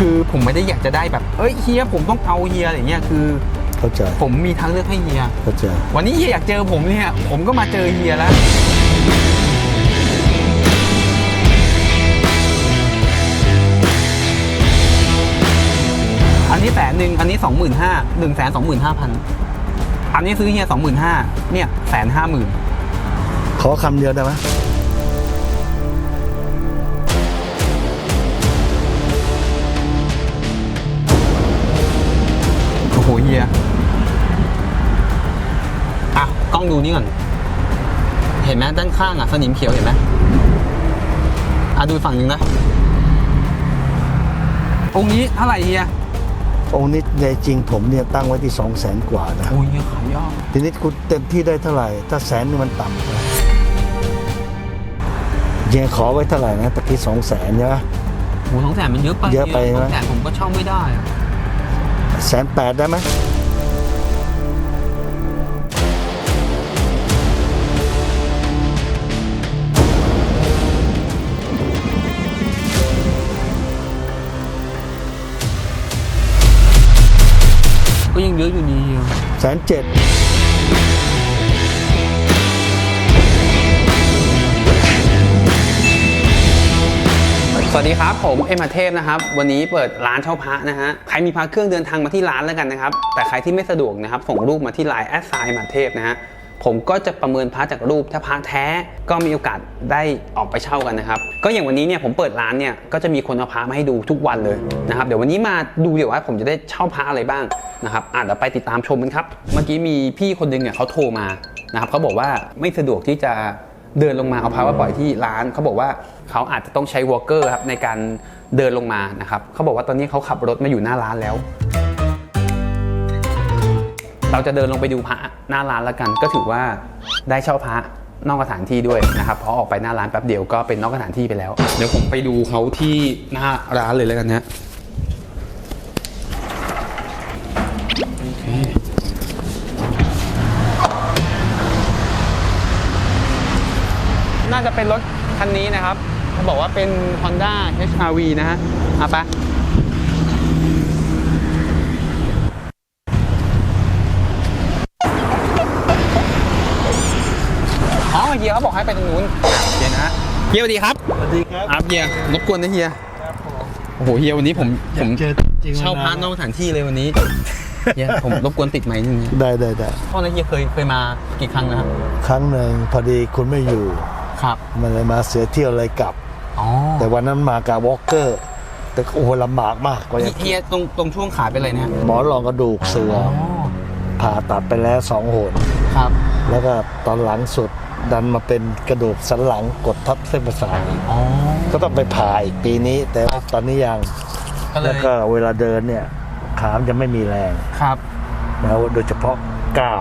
คือผมไม่ได้อยากจะได้แบบเอ้ยเฮียผมต้องเอาเฮียอะไรเงี้ยคือ เข้าใจผมมีทางเลือกให้เฮีย เข้าใจ วันนี้เฮียอยากเจอผมเนี่ย ผมก็มาเจอเฮียแล้วอันนี้แสนหนึ่งอันนี้สองหมื่นห้าหนึ่งแสนสองหมื่นห้าพันอันนี้ซื้อเฮียสองหมื่นห้าเนี่ยแสนห้าหมื่นขอคำเดียวได้ไหม หเฮีย อะ กล้องดูนี่ก่อน เห็นไหมด้านข้างอะ สนิมเขียวเห็นไหมอะ ดูฝั่งหนึ่งนะ องค์นี้เท่าไหร่เฮียองค์นี้ในจริงผมเนี่ยตั้งไว้ที่สองแสนกว่านะ โอ้ยเฮียขายยากทีนี้คุณเต็มที่ได้เท่าไหร่ ถ้าแสนนี่มันต่ำไปเฮียขอไว้เท่าไหร่นะตะกี้สองแสนใช่ไหม โอ้สองแสนมันเยอะไปเยอะไปสไหมองแสนผมก็เช่าไม่ได้อะ แสนแปดได้ไหมก็ยังเยอะอยู่ดีเฮียแสนเจ็ด สวัสดีครับ ผมเอ็มเทพนะครับ วันนี้เปิดร้านเช่าพระนะฮะใครมีพระเครื่องเดินทางมาที่ร้านแล้วกันนะครับ แต่ใครที่ไม่สะดวกนะครับ ส่งรูปมาที่ไลน์แอดไซน์มาเทพนะฮะผมก็จะประเมินพระจากรูปถ้าพระแท้ก็มีโอกาสได้ออกไปเช่ากันนะครับ ก็อย่างวันนี้เนี่ยผมเปิดร้านเนี่ยก็จะมีคนเอาพระมาให้ดูทุกวันเลยนะครับเดี๋ยววันนี้มาดูเดี๋ยวว่าผมจะได้เช่าพระอะไรบ้างนะครับอะเดี๋ยวไปติดตามชมกันครับ เมื่อกี้มีพี่คนหนึงเนี่ยเขาโทรมานะครับเขาบอกว่าไม่สะดวกที่จะ เดินลงมาเอาพระมาปล่อยที่ร้านเขาบอกว่าเขาอาจจะต้องใช้วอลเกอร์ครับในการเดินลงมานะครับเขาบอกว่าตอนนี้เขาขับรถมาอยู่หน้าร้านแล้ว เราจะเดินลงไปดูพระหน้าร้านแล้วกัน ก็ถือว่าได้เช่าพระนอกสถานที่ด้วยนะครับพราะออกไปหน้าร้านแป๊บเดียวก็เป็นนอกสถานที่ไปแล้ว เดี๋ยวผมไปดูเขาที่หน้าร้านเลยแล้วกันนะ เป็นรถคันนี้นะครับเขาบอกว่าเป็น Honda HR-V นะฮะเอาปะอ๋อเฮียเขาบอกให้ไปตรงนู้นเฮียนะฮะเฮียสวัสดีครับสวัสดีครับครับเฮียรบกวนนะเฮียโอ้โหเฮียวันนี้ผมผมเจอจริงเช่าพระนอกสถานที่เลยวันนี้เฮียผมรบกวนติดไหมค์นึงเฮียได้ได้ได้พ่อนะเฮียเคยเคยมากี่ครั้งนะครับ ครั้งหนึ่งพอดีคุณไม่อยู่ ครับมันเลยมาเสียเที่ยวเลยกลับอ๋อแต่วันนั้นมากับวอลเกอร์แต่โอ้โหลำบากมากกว่าจะเฮียตรงตรงช่วงขาเป็นอะไรนะฮะหมอรองกระดูกเสืออ๋อผ่าตัดไปแล้วสองหนครับ แล้วก็ตอนหลังสุดดันมาเป็นกระดูกสันหลังกดทับเส้นประสาทอีกอ๋อก็ต้องไปผ่าอีกปีนี้ แต่ตอนนี้ยังก็เลแล้วยก็เวลาเดินเนี่ยขามนจะไม่มีแรงครับ แล้วโดยเฉพาะ ก้าว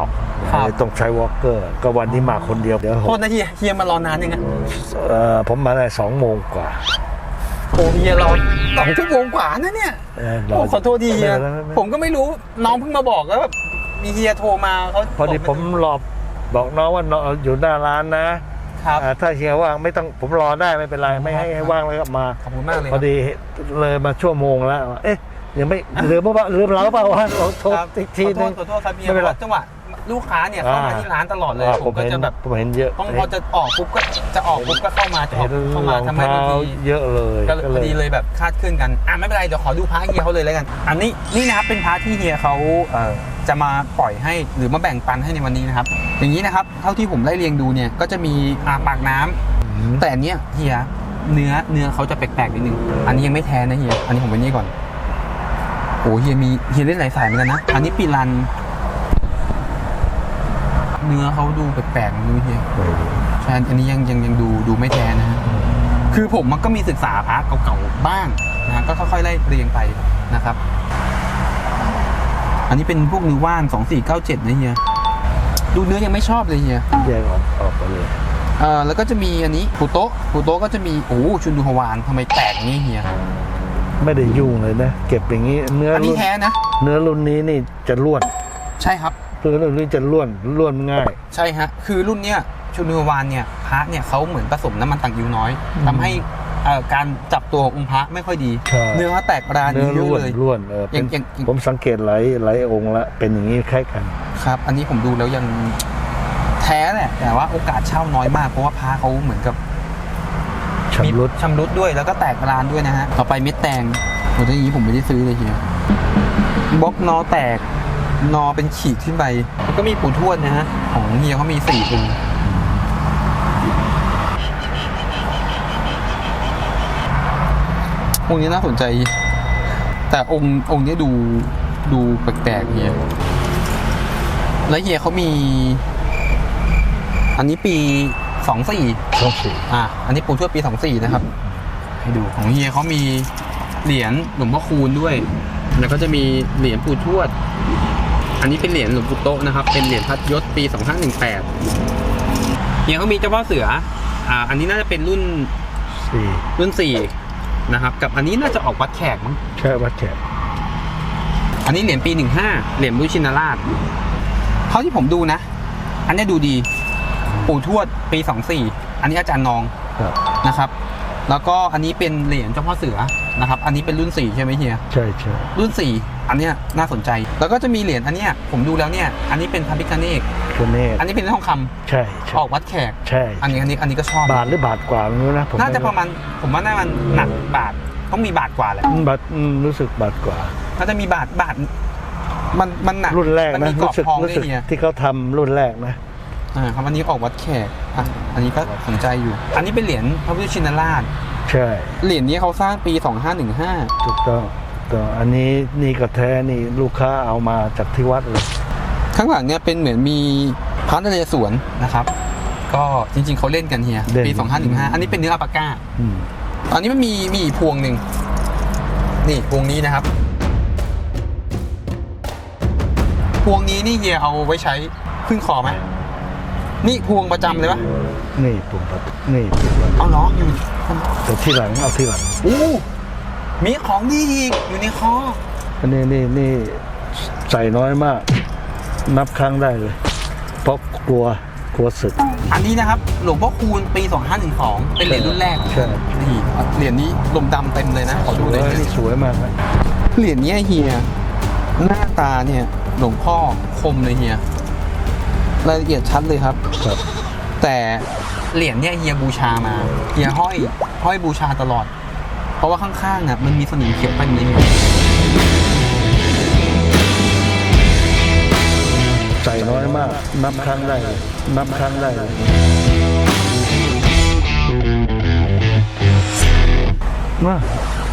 ครับเลยต้องใช้วอล์กเกอร์ ก็วันนี้มาคนเดียวเดี๋ยวผโทมษนะเฮียเฮียมารอนานยังไงเอ่อผมมาได้สองโมงกว่าโอ้เฮียรอสองชั่วโมงกว่านะเนี่ยเออรโอ้ขอโทษทีเฮียไม่เป็นไรไม่เป็นไรผมก็ไม่รู้น้องเพิ่งมาบอกแล้วแบบมีเฮียโทรมาเขาพอดีบกผมรอบอกน้องว่าน้องอยู่หน้าร้านนะครับ อ่าถ้าเฮียว่างไม่ต้องผมรอได้ไม่เป็นไรไม่ให้ให้ว่างแล้วก็มา ขอบคุณมากเลยพอดีเลยมาชั่วโมงแล้ว เอ๊ะ ยังไม่ลืมเปล่าลืมเราเปล่าวะเราโทษครับอีกทีนึง ขอโทษขอโทษครับเฮียไม่เป็นไรพราะจังหวะลูกค้าเนี่ยเข้ามาอ่าที่ร้านตลอดเลย อ่าผผมมก็เห็นจะแบบผมเห็นเยอะต้องพอจะออกปุ๊บก็จะออกปุ๊บก็เข้ามาจะอเห็อกนเข้ารมาองทำไมเท้าบางที เยอะเลยก็พอดีเลยแบบคาดเคลื่อนกัน อะไม่เป็นไร เดี๋ยวขอดูพระเฮียเขาเลยแล้วกัน อันนี้นี่นะครับเป็นพระที่เฮียเขาเอ่อจะมาปล่อยให้หรือมาแบ่งปันให้ในวันนี้นะครับ อย่างนี้นะครับเท่าที่ผมไล่เรียงดูเนี่ยก็จะมีอาปากน้ำอืมแต่อันเนี้ยเฮียเนื้อเนื้อเขาจะแปลกๆนิดนึง อันนี้ยังไม่แท้นะเฮีย อันนี้ผมเป็นนี่ก่อน โอ้เฮียมีเฮียเล่นหลายสายเหมือนกันนะ อันนี้ปีรัน เนื้อเขาดูแปลกๆดูเฮียโอ้โหใช่อันนี้ยังยังยังดูดูไม่แท้นะฮะคือผมมันก็มีศึกษาพระเก่าๆบ้างนะฮะก็ค่อยๆไล่เรียงไปนะครับ อันนี้เป็นพวกเนื้อว่าน2497นะเฮียดูเนื้อยังไม่ชอบเลยเฮียแยกออกออกไปเลยเอ่อแล้วก็จะมีอันนี้ปูโต๊ะปูโต๊ะก็จะมีโอ้โหชุนดูฮวานทำไมแปลกอย่างนี้เฮีย ไม่ได้ยุ่งเลยนะ เก็บอย่างนี้เนื้ออันนี้รุ่นแท้นะ เนื้อรุ่นนี้นี่จะล้วนใช่ครับ เนื้อรุ่นนี้จะล้วนล้วนง่าย ใช่ฮะ คือรุ่นเนี้ยชุนดูฮวานเนี่ยพระเนี่ยเขาเหมือนผสมน้ำมันต่างยิวน้อยทำให้เอ่อการจับตัวขององค์พระไม่ค่อยดี ใช่ เนื้อแตกรานเนื้อเยอะร่วนเลยร่วนเออเป็นอย่างอย่างผมสังเกตหลายหลายองค์ละเป็นอย่างนี้คล้ายกัน ครับ อันนี้ผมดูแล้วยังแท้แหละแต่ว่าโอกาสเช่าน้อยมากเพราะว่าพระเขาเหมือนกับ ชำรุดชำรุดด้วยแล้วก็แตกรานด้วยนะฮะ ต่อไปเม็ดแตงโอ้ถ้าอย่างนี้ผมไม่ได้ซื้อเลยเฮียบล็อกนอแตกนอเป็นขีดขึ้นไปแล้วก็มีปู่ทวดนะฮะ ของเฮียเขามีสี่องค์องค์นี้น่าสนใจ แต่องค์องค์นี้ดูดูแปลกๆเฮียแล้วเฮียเขามี อันนี้ปี สองสี่ช่องสี่อะอันนี้ปูทวดปี24นะครับ ให้ดูของเฮียเขามีเหรียญหลวงพ่อคูณด้วย แล้วก็จะมีเหรียญปู่ทวด อันนี้เป็นเหรียญหลวงปู่โตะนะครับ เป็นเหรียญพัดยศปี2518เฮียเขามีเจ้าพ่อเสือ อ่า อันนี้น่าจะเป็นรุ่นสี่รุ่น4นะครับ กับอันนี้น่าจะออกวัดแขกมั้งใช่วัดแขก อันนี้เหรียญปี15เหรียญมุชินราชเท่าที่ผมดูนะ อันนี้ดูดี ปู่ทวดปี 24 อันนี้อาจารย์นองครับนะครับ แล้วก็อันนี้เป็นเหรียญเจ้าพ่อเสือนะครับ อันนี้เป็นรุ่น 4 ใช่ไหมเฮีย ใช่ใช่รุ่น 4 อันเนี้ยน่าสนใจ แล้วก็จะมีเหรียญอันเนี้ยผมดูแล้วเนี่ย อันนี้เป็นพระพิฆเนศคือเนตอันนี้เป็นทองคำใช่ใช่ออกวัดแขก ใช่อันนี้อันนี้อันนี้ก็ชอบ บาทหรือบาทกว่าไม่รู้นะผมน่าจะประมาณผมว่าน่ามันหนักบาทต้องมีบาทกว่าแหละอืมบาทอืมรู้สึกบาทกว่าน่าจะมีบาทบาทมันมันหนักรุ่นแรกมันะมีกรอรู้บสึกทองด้รู้วยสึกเฮีย ที่เขาทำรุ่นแรกนะ อ่าครับอันนี้ออกวัดแขกอะอันนี้ก็สนใจอยู่ อันนี้เป็นเหรียญพระพุทธชินราช ใช่เหรียญนี้เขาสร้างปี 2515 ถูกต้องถูกต้องอันนี้นี่ก็แท้นี่ลูกค้าเอามาจากที่วัดเลย ข้างหลังเนี่ยเป็นเหมือนมีพระนเรศวรนะครับ ก็จริง ๆเขาเล่นกันเฮีย เล่น ปี 2515 อันนี้เป็นเนื้ออัปปาก้า อืมอันนี้มันมีมีอีกพวงหนึ่ง นี่พวงนี้นะครับ พวงนี้นี่เฮียเอาไว้ใช้ขึ้นคอไหม นี่พวงประจำเลยปะนี่ปุ่มปัดนี่ปุ่มปัดเอาเหรออยู่แต่ที่หลังเอาที่หลังอู้มีของดีอีกอยู่ในคออันนี้นี่นี่ใส่น้อยมาก นับครั้งได้เลยเพราะกลัวกลัวสึก อันนี้นะครับ หลวงพ่อคูณปี 2512 เป็นเหรียญรุ่นแรกใช่ นี่เหรียญนี้ลมดำเต็มเลยนะขอดูเลยเฮ้ยนี่สวยมากนะเหรียญเนี้ยเฮีย หน้าตาเนี่ยหลวงพ่อคมเลยเฮีย รายละเอียดชัดเลยครับ ครับ แต่เหรียญเนี่ยเฮียบูชามาเฮียห้อยห้อยบูชาตลอด เพราะว่าข้างๆอะมันมีสนิมเขียวไปนิดนึงใส่น้อยมาก นับครั้งได้เลยนับครั้งได้เลยมา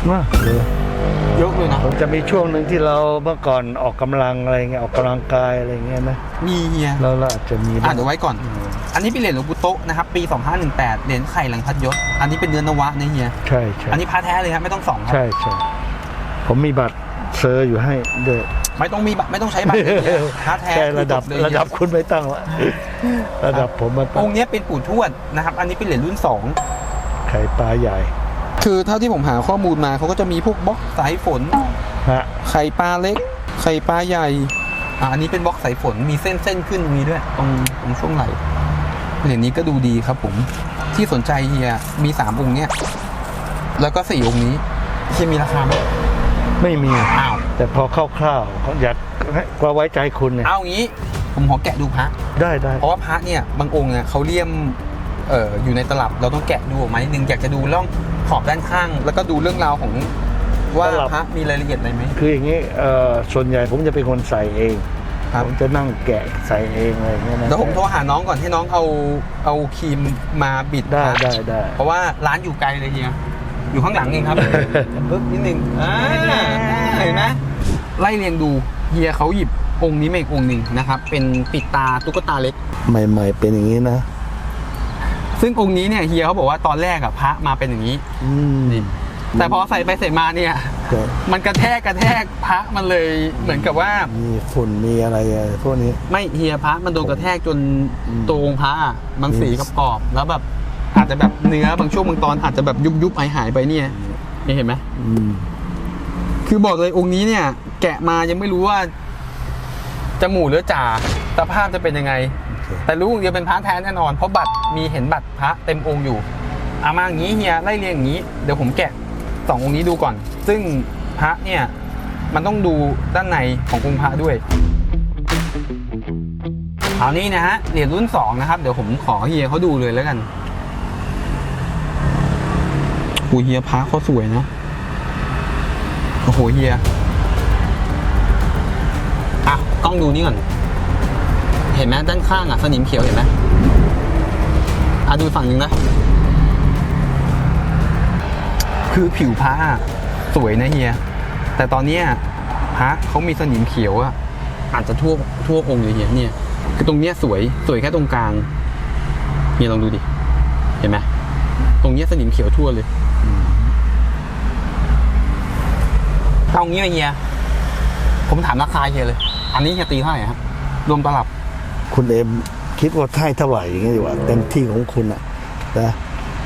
มาเดี๋ยว เยอะเลยนะผมจะมีช่วงหนึ่งที่เราเมื่อก่อนออกกำลังอะไรเงี้ยออกกำลังกายอะไรเงี้ยนะมีเฮียแล้วเราอาจจะมีอ่านเดี๋ยวไว้ก่อน อันนี้เป็นเหรียญหลวงปู่โตะนะครับปี 2518เหรียญไข่หลังพัดยศอันนี้เป็นเนื้อนวะนะเฮียใช่ใช่อันนี้พาแท้เลยครับไม่ต้องส่องครับใช่ใช่ผมมีบัตรเซอร์อยู่ให้ด้วยไม่ต้องมีบัตรไม่ต้องใช้บัตรเลยเฮียพาแท้ใช่คือระดับจเลยระดับคุณไม่ตั้งละระดับผมมาตั้องงค์เนี้ยเป็นปู่ทวดนะครับ อันนี้เป็นเหรียญรุ่นสองไข่ปลาใหญ่ คือเท่าที่ผมหาข้อมูลมาเขาก็จะมีพวกบล็อกสายฝน ฮะไข่ปลาเล็ก ไข่ปลาใหญ่อ่าอันนี้เป็นบล็อกสายฝนมีเส้นเส้นขึ้นตรงนี้ด้วย ตรงตรงช่วงไหล่เหรียญนี้ก็ดูดีครับผมที่สนใจเฮียมีสามองค์เนี้ยแล้วก็สี่องค์นี้เฮียมีราคาไหมไม่มี อ้าวแต่พอคร่าวๆเขาอยากให้ว่าไว้ใจคุณเนี่ยเอางี้ ผมขอแกะดูพระ ได้ได้เพราะว่าพระเนี่ยบางองค์เนี่ยเขาเลี่ยมเอ่ออยู่ในตลับเราต้องแกะดูออกมานิดนึงอยากจะดูร่อง ขอบด้านข้าง แล้วก็ดูเรื่องราวของว่าพระมีรายละเอียดอะไรไหม คืออย่างนี้เอ่อส่วนใหญ่ผมจะเป็นคนใส่เองครับ ผมจะนั่งแกะใส่เองอะไรอย่างเงี้ยนะ เดี๋ยวผมโทรหาน้องก่อนให้น้องเอาเอาครีมมาบิดได้พระได้ได้ เพราะว่าร้านอยู่ไกลเลยเฮียอยู่ข้างหลังเองครับ ปึ๊บนิดนึงอ่าเห็นไหมไล่เรียงดูเฮียเขาหยิบองค์นี้มาอีกองค์หนึ่งนะครับ เป็นปิดตาตุ๊กตาเล็ก ใหม่ ๆ เป็นอย่างนี้นะ ซึ่งองค์นี้เนี่ยเฮียเขาบอกว่าตอนแรกอะพระมาเป็นอย่างนี้อืม นี่แต่พอใส่ไปใส่มาเนี่ยใช่มันกระแทกกระแทกพระมันเลยเหมือนกับว่า มีฝุ่นมีอะไรอะไรพวกนี้ ไม่เฮียพระมันโดนกระแทกจนอืมตัวองค์พระอะมันอืมสีกับกรอบๆแล้วแบบอาจจะแบบเนื้อบางช่วงบางตอนอาจจะแบบยุบยุบๆหายหายๆไปเนี่ยนี่เห็นไหมอืม คือบอกเลยองค์นี้เนี่ย แกะมายังไม่รู้ว่าจะหมู่หรือจ่าสภาพจะเป็นยังไง แต่รู้อย่างเดียวเป็นพระแท้แน่นอน เพราะบัตรมีเห็นบัตรพระเต็มองค์อยู่เอามาอย่างนี้เฮียไล่เรียงอย่างนี้เดี๋ยวผมแกะสององค์นี้ดูก่อน ซึ่งพระเนี่ยมันต้องดูด้านในขององค์พระด้วยเอานี้นะฮะเหรียญรุ่นสองนะครับเดี๋ยวผมขอเฮียเขาดูเลยแล้วกันโอ้เฮียพระเขาสวยนะโอ้โหเฮียอะกล้องดูนี่ก่อน เห็นไหมด้านข้างอะสนิมเขียวเห็นไหมอะดูฝั่งหนึ่งนะ คือผิวพระอะสวยนะเฮีย แต่ตอนเนี้ยพระเขามีสนิมเขียวอะอาจจะทั่วทั่วองค์เลยเฮียเนี่ย คือตรงเนี้ยสวยสวยแค่ตรงกลางเฮียลองดูดิ เห็นไหมตรงเนี้ยสนิมเขียวทั่วเลยเอางี้ไหมเฮีย ผมถามราคาเฮียเลย อันนี้เฮียตีเท่าไหร่ครับ รวมตลับ คุณเอ็มคิดว่าให้เท่าไหร่อย่างเงี้ยดีกว่าเต็มที่ของคุณอะนะ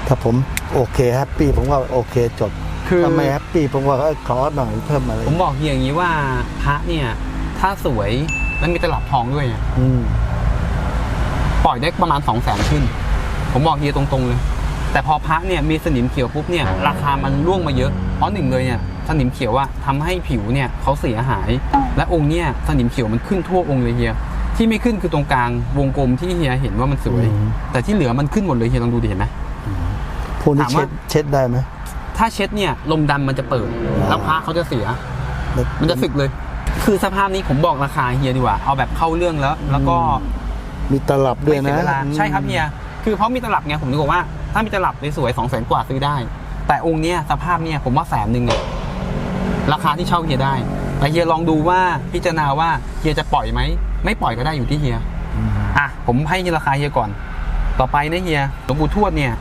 ถ้าผมโอเคแฮปปี้ผมว่าโอเคจบคือถ้าไม่แฮปปี้ผมว่าเอ้ยขอหน่อยเพิ่มอะไรผมบอกเฮียอย่างนี้ว่าพระเนี่ย ถ้าสวยแล้วมีตลับทองด้วยเนี่ยอืมปล่อยได้ประมาณ2 0 0แสนขึ้น ผมบอกเฮียตรงๆเลย แต่พอพระเนี่ยมีสนิมเขียวปุ๊บเนี่ยราคามันร่วงมาเยอะเพราะหนึ่งเลยเนี่ยสนิมเขียวอะทำให้ผิวเนี่ยเขาเสียหาย และองค์เนี่ยสนิมเขียวมันขึ้นทั่วองค์เลยเฮีย ที่ไม่ขึ้นคือตรงกลางวงกลมที่เฮียเห็นว่ามันสวยแต่ที่เหลือมันขึ้นหมดเลยเฮียลองดูดิเห็นไหม พวกนี้ถามเช็ว่า ดเช็ดได้ไหม ถ้าเช็ดเนี่ยลมดันมันจะเปิด แล้วพระเขาจะเสียมันจะสึกเลย คือสภาพนี้ผมบอกราคาเฮียดีกว่า เอาแบบเข้าเรื่องแล้ว แล้วก็มีตลับด้วยไม่นะเสียเวลาใช่ครับเฮียคือเพราะมีตลับไงผมถึงบอกว่าถ้ามีตลับสวยๆสองแสนกว่าซื้อได้ แต่องค์เนี้ยสภาพเนี่ยผมว่าแสนหนึ่งเนี่ยราคาที่เช่าเฮียได้แต่เฮียลองดูว่าพิจารณาว่าเฮียจะปล่อยไหม ไม่ปล่อยก็ได้อยู่ที่เฮียอืมอะผมให้ราคาเฮียก่อน ต่อไปนะเฮียหลวงปู่ทวดเนี่ย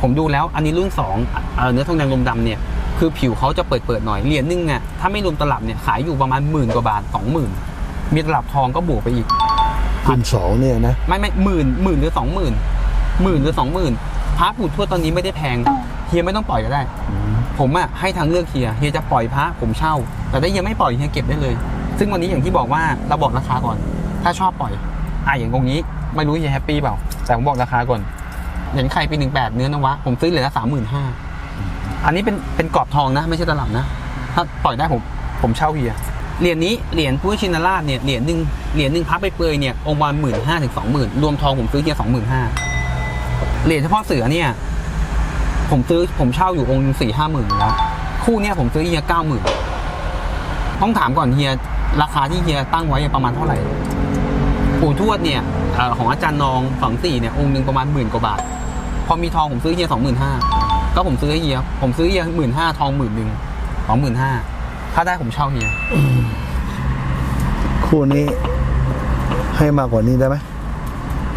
ผมดูแล้วอันนี้รุ่นสองเอ่อเนื้อทองแดงลมดำเนี่ยคือผิวเขาจะเปิดเปิดๆหน่อยเหรียญหนึงเนี่ยถ้าไม่รวมตลับเนี่ยขายอยู่ประมาณหมื่นกว่าบาทสองหมื่นมีตลับทองก็บวกไปอีกคุณสองเนี่ยนะไม่ไม่หมื่นหมื่นหรือสองหมื่นหมื่นหรือสองหมื่นพระปู่ทวดตอนนี้ไม่ได้แพงเฮียไม่ต้องปล่อยก็ได้ ผมอะให้ทางเลือกเฮียเฮียจะปล่อยพระผมเช่า แต่ถ้าเฮียไม่ปล่อยเฮียเก็บได้เลย ซึ่งวันนี้อย่างที่บอกว่าเราบอกราคาก่อน ถ้าชอบปล่อยอะอย่างตรงนี้ ไม่รู้เฮียแฮปปี้เปล่า แต่ผมบอกราคาก่อนเหรียญไข่ปีหนึ่งแปดเนื้อนวะ ผมซื้อเหรียญละสามหมื่นห้าอันนี้เป็นเป็นกรอบทองนะ ไม่ใช่ตลับนะ ถ้าปล่อยได้ผมผมเช่าเฮียเหรียญนี้เหรียญพุทธชินราชเนี่ยเหรียญหนึ่งเหรียญหนึ่งพับไปเปลือยเนี่ยองค์วันหมื่นห้าถึงสองหมื่นรวมทองผมซื้อเฮียสองหมื่นห้าเหรียญเฉพาะเสือเนี่ย ผมซื้อผมเช่าอยู่องค์สี่ห้าหมื่นแล้ว คู่เนี้ยผมซื้อเฮียเก้าหมื่นต้องถามก่อนเฮีย ราคาที่เฮียตั้งไว้ประมาณเท่าไหร่ปู่ทวดเนี่ยเอ่อของอาจารย์นองฝังสี่เนี่ยองค์หนึ่งประมาณหมื่นกว่าบาท พอมีทองผมซื้อเฮียสองหมื่นห้าก็ผมซื้อให้เฮียผมซื้อเฮียหมื่นห้าทองหมื่นหนึ่งสองหมื่นห้าถ้าได้ผมเช่าเฮียคู่นี้ให้มากกว่านี้ได้ไหม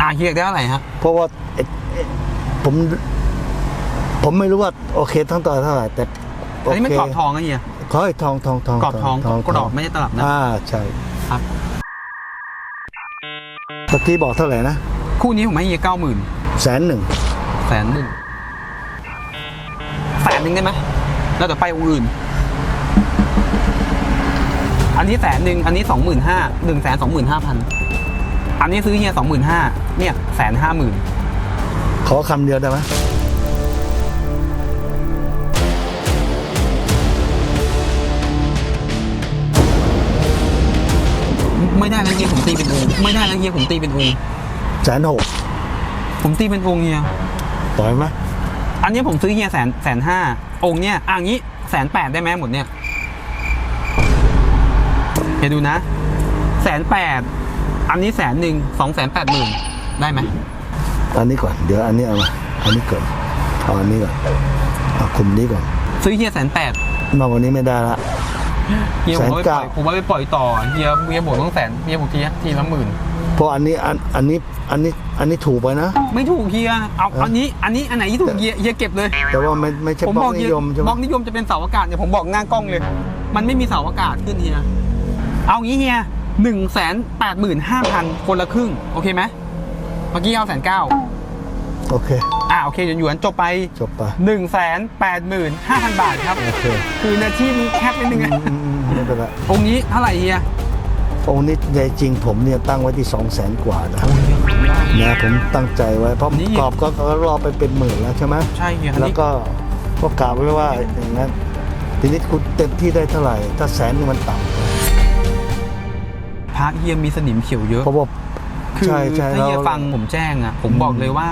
อ่าเฮียได้เท่าไหร่ฮะเพราะว่าเอ่อเอ่อผม ผมไม่รู้ว่าโอเคทั้งต่อเท่าไหร่แต่อันนี้มันโเคกรอบทองนะเฮีย ขอให้ทองทองทองกรอบทองกรอบไม่ใช่ตลับนะอ่าใช่ครับตะกี้บอกเท่าไหร่นะ คู่นี้ผมให้เฮียเก้าหมื่นแสนหนึ่งแสนหนึ่งแสนหนึ่งได้ไหมแล้วเดี๋ยวไปองค์อื่น อันนี้แสนหนึ่งอันนี้สองหมื่นห้าหนึ่งแสนสองหมื่นห้าพันอันนี้ซื้อเฮียสองหมื่นห้าเนี่ยแสนห้าหมื่นขอคำเดียวได้ไหม ไม่ได้แล้วเฮียผมตีเป็นองค์ไม่ได้แล้วเฮียผมตีเป็นองค์แสนหกผมตีเป็นองค์เฮียปล่อยไหมอันนี้ผมซื้อเฮียแสนแสนห้าองค์เนี่ยอะงี้แสนแปดได้ไหมหมดเนี่ยเฮียดูนะแสนแปดอันนี้แสนหนึ่งสองแสนแปดหมื่นได้ไหมอันนี้ก่อนเดี๋ยวอันนี้เอามาอันนี้ก่อนเอาอันนี้ก่อนเอาคุมนี้ก่อนซื้อเฮียแสนแปดมากกว่านี้ไม่ได้ละ เฮียผมว่าไปปล่อยแสนเก้าผมว่าไปปล่อยต่อเฮียเฮียบอกต้องแสนเฮียบอกทีทีละหมื่นเพราะอันนี้อันอันนี้อันนี้อันนี้ถูกไปนะ ไม่ถูกเฮียเอาอันนี้อันนี้อันไหนที่ถูกเฮียเฮียเก็บเลย แต่ว่าไม่ไม่ใช่ผมบบออกกนิเฮียยมใช่ไหบมอกนิยมจะเป็นเสาอากาศเนี่ยผมบอกหน้ากล้องเลย มันไม่มีเสาอากาศขึ้นเฮียเอางี้เฮียหนึ่งแสนแปดหมื่นห้าพันคนละครึ่งโอเคไหมเมื่อกี้เอาแสนเก้า โอเค อ่าโอเคหยวนๆจบไปจบไป1นึ่งแสนแปดหมื่นห้าพันบาทครับ โอเค คือเนื้อที่มันแคบนิดนึงอือะมอืมอืมไม่เป็นไรองค์นี้เท่าไหร่เฮียองค์นี้ในจริงผมเนี่ยตั้งไว้ที่สองแสนกว่านะโอ้ยเฮียขายไม่ได้นะผมตั้งใจไว้เพราะนี่กรอบก็ก็รอไปเป็นหมื่นแล้วใช่ไหมใช่เฮียแล้วก็ก็กล่าวไว้ว่าอย่างนั้นทีนี้คุณเต็มที่ได้เท่าไหร่ ถ้าแสนนี่มันต่พระเฮียมีสนิมเขียวเยำอะ เพราะว่าคือใช่ใช่ถ้าเฮียเรา ฟังผมแจ้งอะผมบอกเลยว่า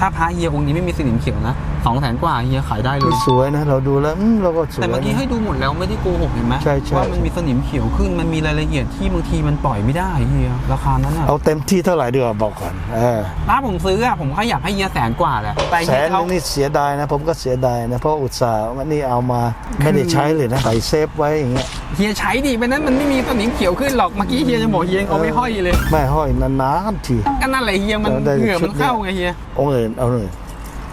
ถ้าพระเฮียองค์นี้ไม่มีสนิมเขียวนะ สองแสนกว่าเฮียขายได้เลนี่ยสวยนะ เราดูแล้วอืมเราก็สวยแต่เมื่อกี้นะ ให้ดูหมดแล้วไม่ได้โกหกเห็นไหมใช่ใช่ ว่ามันมีสนิมเขียวขึ้นมันมีรายละเอียดที่บางทีมันปล่อยไม่ได้เฮียราคานั้นอะเอาเต็มที่เท่าไหร่ดีกว่าบอกก่อนเออถ้าผมซื้ออะผมก็อยากให้เฮียแสนกว่าแหละแต่แสเฮียนเขานึงนี่เสียดายนะ ผมก็เสียดายนะ เพราะอุตส่าห์วันนี้เอามาไม่ได้ใช้เลยนะใส่เซฟไว้อย่างเงี้ยเฮียใช้ดิไปนั้นมันไม่มีสนิมเขียวขึ้นหรอกเมื่อกี้เฮียจะบอกเฮียยังเอาไม่ห้อยเลยไม่ห้อยนานๆที ก็นั่นแหละเฮียมันเออได้เหงื่อชุมัดนเนี่ยเข้าไงเฮีย องค์อื่นเอาเลย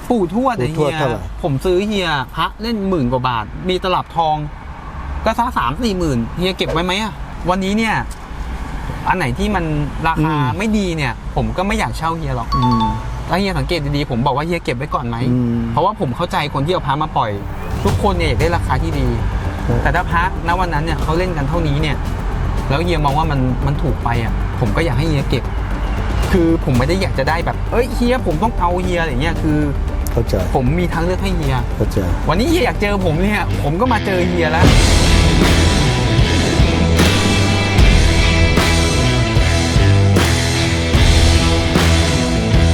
ปู่ทวดเนี่ยปู่ทเฮีวดเท่าไหร่ ยผมซื้อเฮียพระเล่นหมื่นกว่าบาท มีตลับทอง ก็สักสามสี่หมื่นเฮียเก็บไว้ไหมอะวันนี้เนี่ย อันไหนที่มันราคาไม่ดีเนี่ย ผมก็ไม่อยากเช่าเฮียหรอกอืม ถ้าเฮียสังเกตดีๆผมบอกว่าเฮียเก็บไว้ก่อนไหมอืมเพราะว่าผมเข้าใจคนที่เอาพระมาปล่อย ทุกคนเนี่ยอยากได้ราคาที่ดีเออแต่ถ้าพระณวันนั้นเนี่ยเขาเล่นกันเท่านี้เนี่ย แล้วเฮียมองว่ามันมันถูกไปอะ ผมก็อยากให้เฮียเก็บ คือผมไม่ได้อยากจะได้แบบ เอ้ยเฮียผมต้องเอาเฮียอะไรเงี้ยคือ เข้าใจผมมีทางเลือกให้เฮีย เข้าใจวันนี้เฮียอยากเจอผมเนี่ย ผมก็มาเจอเฮียแล้ว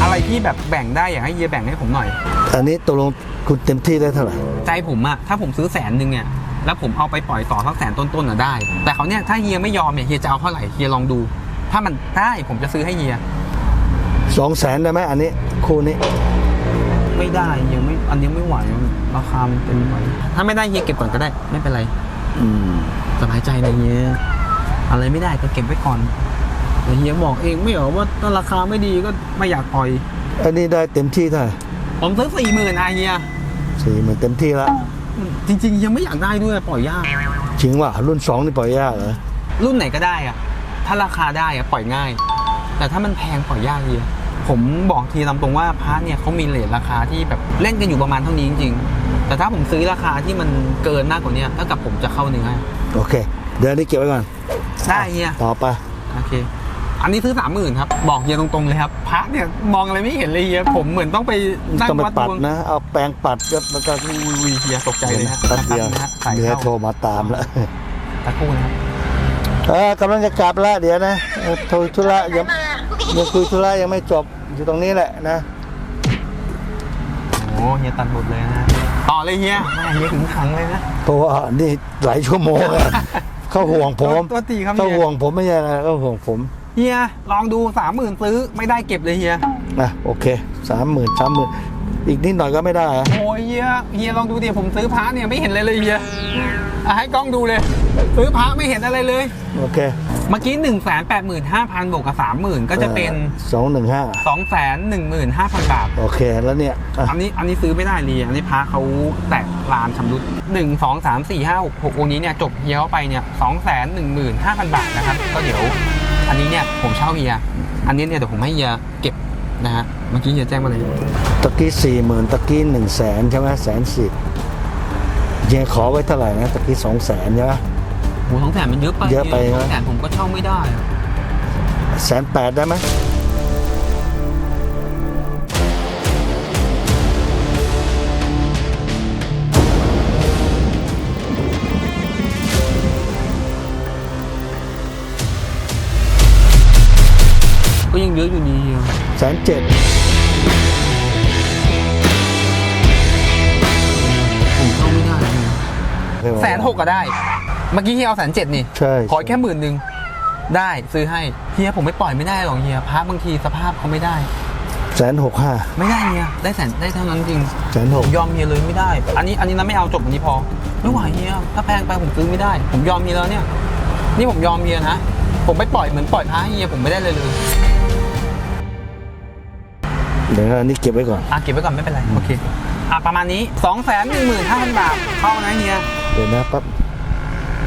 อะไรที่แบบแบ่งได้อยากให้เฮียแบ่งให้ผมหน่อย อันนี้ตกลงคุณเต็มที่ได้เท่าไหร่ใจผมอะถ้าผมซื้อแสนหนึ่งเนี่ยแล้วผมเอาไปปล่อยต่อสักแสนต้นๆอะได้ แต่เขาเนี่ยถ้าเฮียไม่ยอมเนี่ยเฮียจะเอาเท่าไหร่เฮียลองดู ถ้ามันได้ผมจะซื้อให้เฮียสองแสนได้ไหมอันนี้คู่นี้ ไม่ได้เฮียไม่อันนี้ไม่ไหวราคามันเป็นไหวถ้าไม่ได้เฮียเก็บก่อนก็ได้ไม่เป็นไร อืมสบายใจเลยเฮียอะไรไม่ได้ก็เก็บไว้ก่อนแต่เฮียบอกเองไม่เหรอว่าถ้าราคาไม่ดีก็ไม่อยากปล่อย อันนี้ได้เต็มที่เท่าไหร่ผมซื้อสี่หมื่นอะเฮียสี่หมื่นเต็มที่ละจริงๆเฮียไม่อยากได้ด้วยปล่อยยากจริงว่ารุ่นสองนี่ปล่อยยากเหรอรุ่นไหนก็ได้อะถ้าราคาได้อะปล่อยง่าย แต่ถ้ามันแพงปล่อยยากเฮีย ผมบอกทีตามตรงว่าพระเนี่ยเขามีเลทราคาที่แบบเล่นกันอยู่ประมาณเท่านี้จริง ๆ แต่ถ้าผมซื้อราคาที่มันเกินมากกว่านี้เท่ากับผมจะเข้าเนื้อโอเค เดี๋ยวอันนี้เก็บไว้ก่อนได้เฮียต่อไปโอเค อันนี้ซื้อสามหมื่นครับ บอกเฮียตรงๆเลยครับพระเนี่ยมองอะไรไม่เห็นเลยเฮียผมเหมือนต้องไปนั่งต้องไปวัดปัดดวงนะเอาแปรงปัดก็มันก็อุ้ยเฮียตกใจเลยฮะแป๊บเดียวนะฮะสายเดี๋ยวเข้าโทรมาตามแล้วตะกู้นะครับเออกำลังจะกลับแล้วเดี๋ยวนะเออโทรธุระยัง ยังคุยธุระยังไม่จบอยู่ตรงนี้แหละนะโอ้เฮียตัดหมดเลยนะฮะต่อเลยเฮียแม่เฮียถึงขังเลยนะ เพราะว่านี่หลายชั่วโมงอะเขาห่วงผมตัวตีครับเขาเฮียห่วงผมไม่ใช่นะเขาห่วงผมเฮียลองดูสามหมื่นซื้อไม่ได้เก็บเลยเฮียนะโอเคสามหมื่นสามหมื่นอีกนิดหน่อยก็ไม่ได้อะโอ้ยเฮียเฮียลองดูดิผมซื้อพระเนี่ยไม่เห็นเลยเลยเฮีย อะให้กล้องดูเลย ซื้อพระไม่เห็นอะไรเลย โอเคเมื่อกี้หนึ่งแสนแปดหมื่นห้าพันบวกกับสามหมื่นก็จะเป็น สองหนึ่งห้าสองแสนหนึ่งหมื่นห้าพันบาท โอเคแล้วเนี่ยอะอันนี้อันนี้ซื้อไม่ได้เลยอันนี้พระเขาแตกลานชำรุดหนึ่งสองสามสี่ห้าหกหกองค์นี้เนี่ยจบเฮียเข้าไปเนี่ยสองแสนหนึ่งหมื่นห้าพันบาทนะครับ ก็เดี๋ยว อันนี้เนี่ยผมเช่าเฮีย อันนี้เนี่ยเดี๋ยวผมให้เฮียเก็บนะฮะ เมื่อกี้เฮียแจ้งมาเลย ตะกี้สี่หมื่นตะกี้หนึ่งแสนใช่ไหมแสนสิบ เยังขอไว้เท่าไหร่นะตะกี้สองแสนใช่ไหม โหสองแสนมันเยอะไปเยอะไปสนะ องแสนผมก็เช่าไม่ได้อะแสนแปดได้ไหมก็ยังเยอะอยู่ดีเฮียแสนเจ็ด เฮียแสนหกก็ได้ เมื่อกี้เฮียเอาแสนเจ็ดนี่ใช่ขอแค่หมื่นหนึ่งได้ซื้อให้เฮียผมไม่ปล่อยไม่ได้หรอกเฮียพระบางทีสภาพเขาไม่ได้แสนหกห้าไม่ได้เฮียได้แสนได้เท่านั้นจริงแสนหผกมยอมเฮียเลยไม่ได้ อันนี้อันนี้นะไม่เอาจบอันนี้พอไม่ไหวเฮียถ้าแพงไปผมซื้อไม่ได้ ผมยอมเฮียแล้วเนี่ย นี่ผมยอมเฮียนะผมไม่ปล่อยเหมือนปล่อยพระให้เฮียผมไม่ได้เลยเลยเดี๋ยวอันนี้เก็บไว้ก่อนอะเก็บไว้ก่อนไม่เป็นไรโอเคอะประมาณนี้2องแสนหนึ่งหมื่นห้าพันบาทเข้านะเฮีย เดี๋ยวนะปั๊บ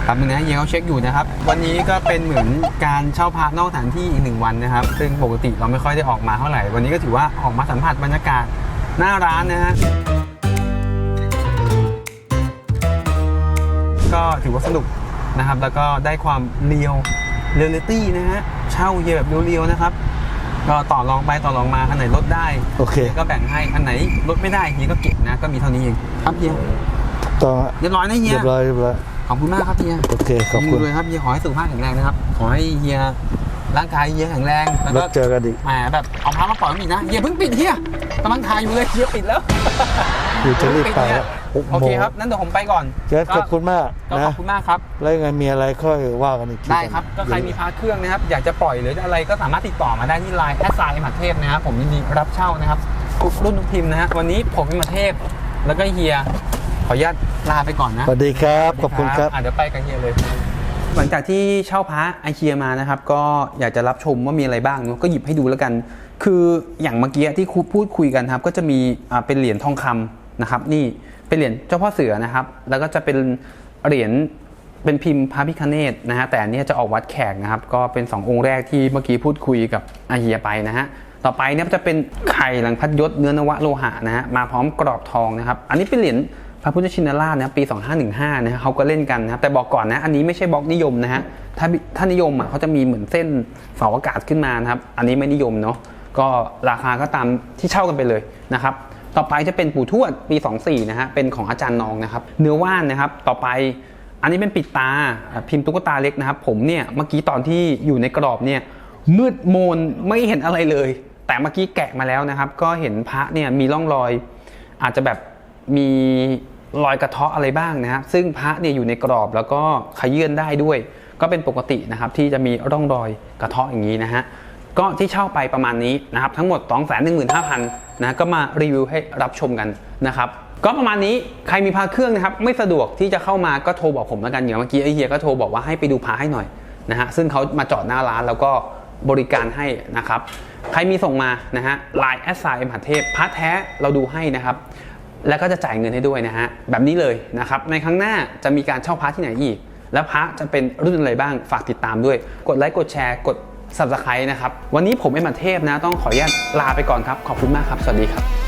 ครับนึงนะเฮียเขาเช็คอยู่นะครับ วันนี้ก็เป็นเหมือนการเช่าพระนอกสถานที่อีกหนึ่งวันนะครับ ซึ่งปกติเราไม่ค่อยได้ออกมาเท่าไหร่ วันนี้ก็ถือว่าออกมาสัมผัสบรรยากาศหน้าร้านนะฮะก็ถือว่าสนุกนะครับ แล้วก็ได้ความเรียวเรียลลิตี้นะฮะเช่าเฮียแบบเรียวๆนะครับ ก็ต่อรองไปต่อรองมาอันไหนลดได้โอเค ก็แบ่งให้อันไหนลดไม่ได้เฮียก็เก็บนะก็มีเท่านี้เองครับเฮีย ต่อเรียบร้อยนะเฮีเรียยบร้อยเรียบร้อยขอบคุณมากครับเฮียโอเคขอบคุณเลยครับเฮียขอให้สุขภาพแข็งแรงนะครับขอให้เฮียร่างกายเฮียแข็งแรงแล้วแล้ก็วเจอกันอีกแหมแบบเอาพามาปล่อยมันอีกนะเฮียเพิ่งปิดเฮียกำลังถ่ายอยู่เลยเฮียปิดแล้วคือจะรีบไปแล้วหกโอโมเคงครับนั่นเดี๋ยวผมไปก่อนเจ๊ขอบคุณมากก็ขนะ อบคุณมากครับ แล้วยังไงมีอะไรค่อยว่ากันอีกทีได้ครับ ก็ใครมีพาเครื่องนะครับ อยากจะปล่อยหรืออะไรก็สามารถติดต่อมาได้ที่ไลน์แอดไซน์มัดเทพนะครับ ผมยินดีรับเช่านะครับทุกรุ่นทุกทีมนะฮะวันนี้ผมมัดเทพ แล้วก็เฮีย ขออนุญาตลาไปก่อนนะสวัสดีครับ ขอบคุณครับอะเดี๋ยวไปกับเฮียเลย หลังจากที่เช่าพระไอเคียมานะครับ ก็อยากจะรับชมว่ามีอะไรบ้างเนอะก็หยิบให้ดูแล้วกัน คืออย่างเมื่อกี้ที่ครูพูดคุยกันครับ ก็จะมีอ่าเป็นเหรียญทองคำนะครับ นี่เป็นเหรียญเจ้าพ่อเสือนะครับ แล้วก็จะเป็นเหรียญเป็นพิมพ์พระพิคเนตนะฮะแต่อันเนี้ยจะออกวัดแขกนะครับ ก็เป็น2องค์แรกที่เมื่อกี้พูดคุยกับอาเฮียไปนะฮะต่อไปเนี่ยจะเป็นไข่หลังพัดยศเนื้อนวะโลหะนะฮะมาพร้อมกรอบทองนะครับ อันนี้เป็นเหรียญพ ระพุทธชินราชนะปี 2515นะฮะเขาก็เล่นกันนะครับแต่บอกก่อนนะ อันนี้ไม่ใช่บล็อกนิยมนะฮะถ้าถ้านิยมอะเขาจะมีเหมือนเส้นเสาอากาศขึ้นมานะครับ อันนี้ไม่นิยมเนาะก็ราคาก็ตามที่เช่ากันไปเลยนะครับ ต่อไปจะเป็นปู่ทวดปี 24นะฮะเป็นของอาจารย์นองนะครับ เนื้อว่านนะครับต่อไปอันนี้เป็นปิดตาพิมพ์ตุ๊กตาเล็กนะครับ ผมเนี่ยเมื่อกี้ตอนที่อยู่ในกรอบเนี่ยมืดโมนไม่เห็นอะไรเลย แต่เมื่อกี้แกะมาแล้วนะครับ ก็เห็นพระเนี่ยมีร่องรอย อาจจะแบบมี รอยกระเทาะอะไรบ้างนะครับซึ่งพระเนี่ยอยู่ในกรอบแล้วก็ขยื่นได้ด้วย ก็เป็นปกตินะครับที่จะมีร่องรอยกระเทาะอย่างนี้นะฮะก็ที่เช่าไปประมาณนี้นะครับทั้งหมด 2 1 5 0 0 0นะก็มารีวิวให้รับชมกันนะครับก็ประมาณนี้ใครมีพาเครื่องนะครับไม่สะดวกที่จะเข้ามาก็โทรบอกผมแล้วกันอย่างเมื่อกี้ไอเฮียก็โทรบอกว่าให้ไปดูพาให้หน่อยนะฮะซึ่งเขามาจอดหน้าร้านแล้วก็บริการให้นะครับใครมีส่งมานะฮะไลน์แอดไซน์มหาเทพพาร์ทแท้เราดูให้นะครับ แล้วก็จะจ่ายเงินให้ด้วยนะฮะแบบนี้เลยนะครับในครั้งหน้าจะมีการเช่าพระที่ไหนอีก และพระจะเป็นรุ่นอะไรบ้างฝากติดตามด้วย กดไลค์กดแชร์กด subscribe นะครับวันนี้ผมเอ็มาเทพนะต้องขออนุญาตลาไปก่อนครับขอบคุณมากครับสวัสดีครับ